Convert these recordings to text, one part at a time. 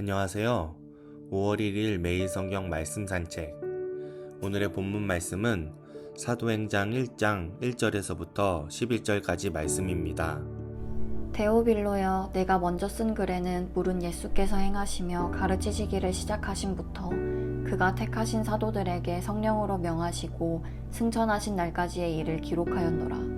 안녕하세요. 5월 1일 매일 성경 말씀 산책. 오늘의 본문 말씀은 사도행장 1장 1절에서부터 11절까지 말씀입니다. 데오빌로여 내가 먼저 쓴 글에는 물은 예수께서 행하시며 가르치시기를 시작하신부터 그가 택하신 사도들에게 성령으로 명하시고 승천하신 날까지의 일을 기록하였노라.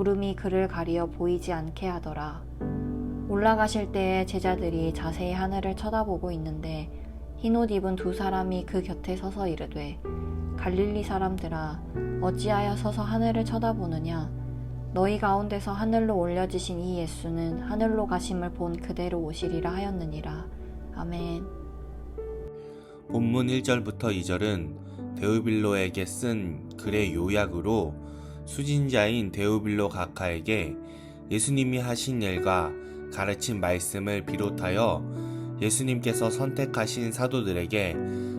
구름이 그를 가리어 보이지 않게 하더라. 올라가실 때에 제자들이 자세히 하늘을 쳐다보고 있는데 흰옷 입은 두 사람이 그 곁에 서서 이르되 갈릴리 사람들아 어찌하여 서서 하늘을 쳐다보느냐 너희 가운데서 하늘로 올려지신 이 예수는 하늘로 가심을 본 그대로 오시리라 하였느니라. 아멘. 본문 1절부터 2절은 데오빌로에게 쓴 글의 요약으로 수진자인 데오빌로 각하에게 예수님이 하신 일과 가르친 말씀을 비롯하여 예수님께서 선택하신 사도들에게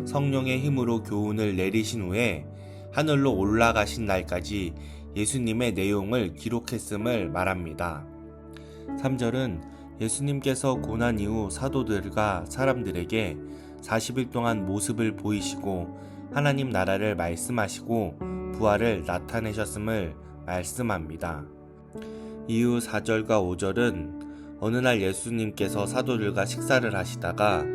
성령의 힘으로 교훈을 내리신 후에 하늘로 올라가신 날까지 예수님의 내용을 기록했음을 말합니다. 3절은 예수님께서 고난 이후 사도들과 사람들에게 40일 동안 모습을 보이시고 하나님 나라를 말씀하시고 부활을 나타내셨음을 말씀합니다. 이후 4절과 5절은 어느 날 예수님께서 사도들과 식사를 하시다가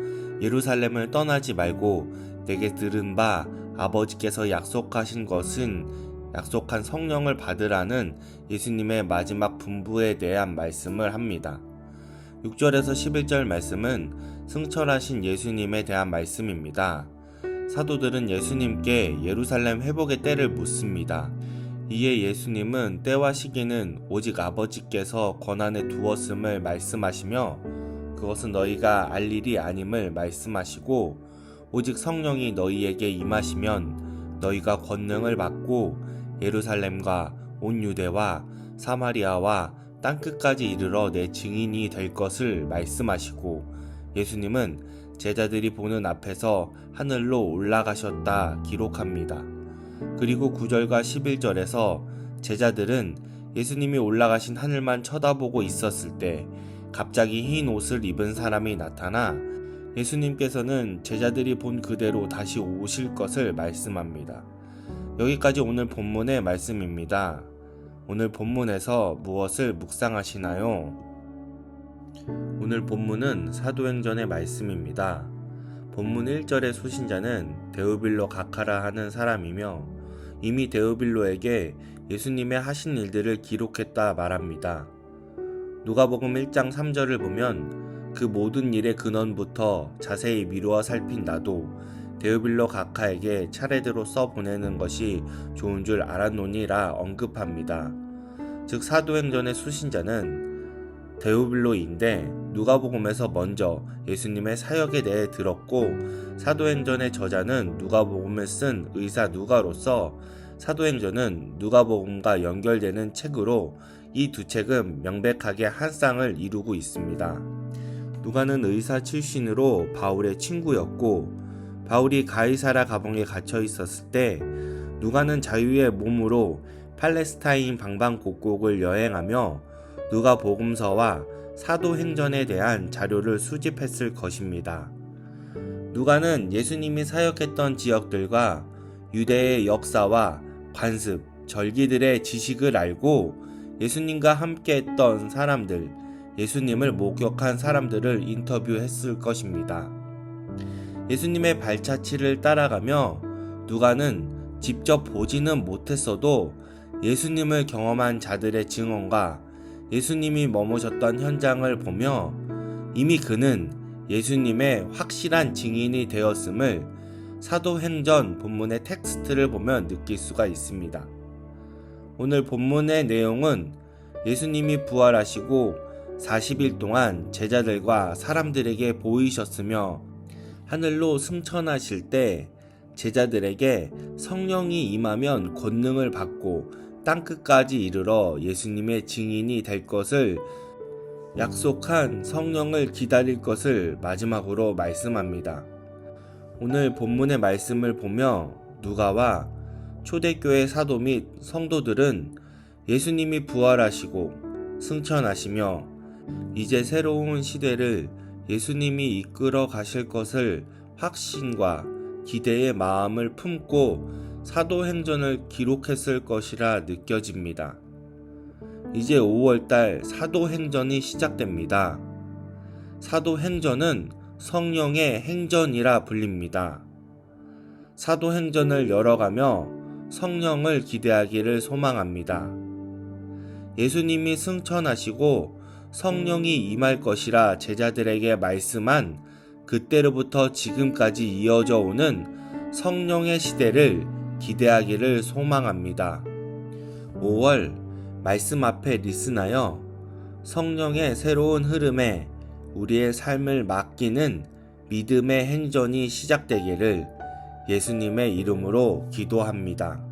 예루살렘을 떠나지 말고 내게 들은 바 아버지께서 약속하신 것은 약속한 성령을 받으라는 예수님의 마지막 분부에 대한 말씀을 합니다. 6절에서 11절 말씀은 승천하신 예수님에 대한 말씀입니다. 사도들은 예수님께 예루살렘 회복의 때를 묻습니다. 이에 예수님은 때와 시기는 오직 아버지께서 권한에 두었음을 말씀하시며 그것은 너희가 알 일이 아님을 말씀하시고 오직 성령이 너희에게 임하시면 너희가 권능을 받고 예루살렘과 온 유대와 사마리아와 땅끝까지 이르러 내 증인이 될 것을 말씀하시고 예수님은 제자들이 보는 앞에서 하늘로 올라가셨다 기록합니다. 그리고 9절과 11절에서 제자들은 예수님이 올라가신 하늘만 쳐다보고 있었을 때 갑자기 흰 옷을 입은 사람이 나타나 예수님께서는 제자들이 본 그대로 다시 오실 것을 말씀합니다. 여기까지 오늘 본문의 말씀입니다. 오늘 본문에서 무엇을 묵상하시나요? 오늘 본문은 사도행전의 말씀입니다. 본문 1절의 수신자는 데오빌로 가카라 하는 사람이며 이미 데오빌로에게 예수님의 하신 일들을 기록했다 말합니다. 누가복음 1장 3절을 보면 그 모든 일의 근원부터 자세히 미루어 살핀 나도 데오빌로 가카에게 차례대로 써 보내는 것이 좋은 줄 알았노니라 언급합니다. 즉 사도행전의 수신자는 데오빌로인데 누가복음에서 먼저 예수님의 사역에 대해 들었고 사도행전의 저자는 누가복음을 쓴 의사 누가로서 사도행전은 누가복음과 연결되는 책으로 이 두 책은 명백하게 한 쌍을 이루고 있습니다. 누가는 의사 출신으로 바울의 친구였고 바울이 가이사라 가봉에 갇혀 있었을 때 누가는 자유의 몸으로 팔레스타인 방방 곡곡을 여행하며 누가 복음서와 사도행전에 대한 자료를 수집했을 것입니다. 누가는 예수님이 사역했던 지역들과 유대의 역사와 관습, 절기들의 지식을 알고 예수님과 함께 했던 사람들, 예수님을 목격한 사람들을 인터뷰했을 것입니다. 예수님의 발자취를 따라가며 누가는 직접 보지는 못했어도 예수님을 경험한 자들의 증언과 예수님이 머무셨던 현장을 보며 이미 그는 예수님의 확실한 증인이 되었음을 사도행전 본문의 텍스트를 보면 느낄 수가 있습니다. 오늘 본문의 내용은 예수님이 부활하시고 40일 동안 제자들과 사람들에게 보이셨으며 하늘로 승천하실 때 제자들에게 성령이 임하면 권능을 받고 땅끝까지 이르러 예수님의 증인이 될 것을 약속한 성령을 기다릴 것을 마지막으로 말씀합니다. 오늘 본문의 말씀을 보며 누가와 초대교회 사도 및 성도들은 예수님이 부활하시고 승천하시며 이제 새로운 시대를 예수님이 이끌어 가실 것을 확신과 기대의 마음을 품고 사도행전을 기록했을 것이라 느껴집니다. 이제 5월달 사도행전이 시작됩니다. 사도행전은 성령의 행전이라 불립니다. 사도행전을 열어가며 성령을 기대하기를 소망합니다. 예수님이 승천하시고 성령이 임할 것이라 제자들에게 말씀한 그때로부터 지금까지 이어져 오는 성령의 시대를 기대하기를 소망합니다. 5월 말씀 앞에 리스나여 성령의 새로운 흐름에 우리의 삶을 맡기는 믿음의 행전이 시작되기를 예수님의 이름으로 기도합니다.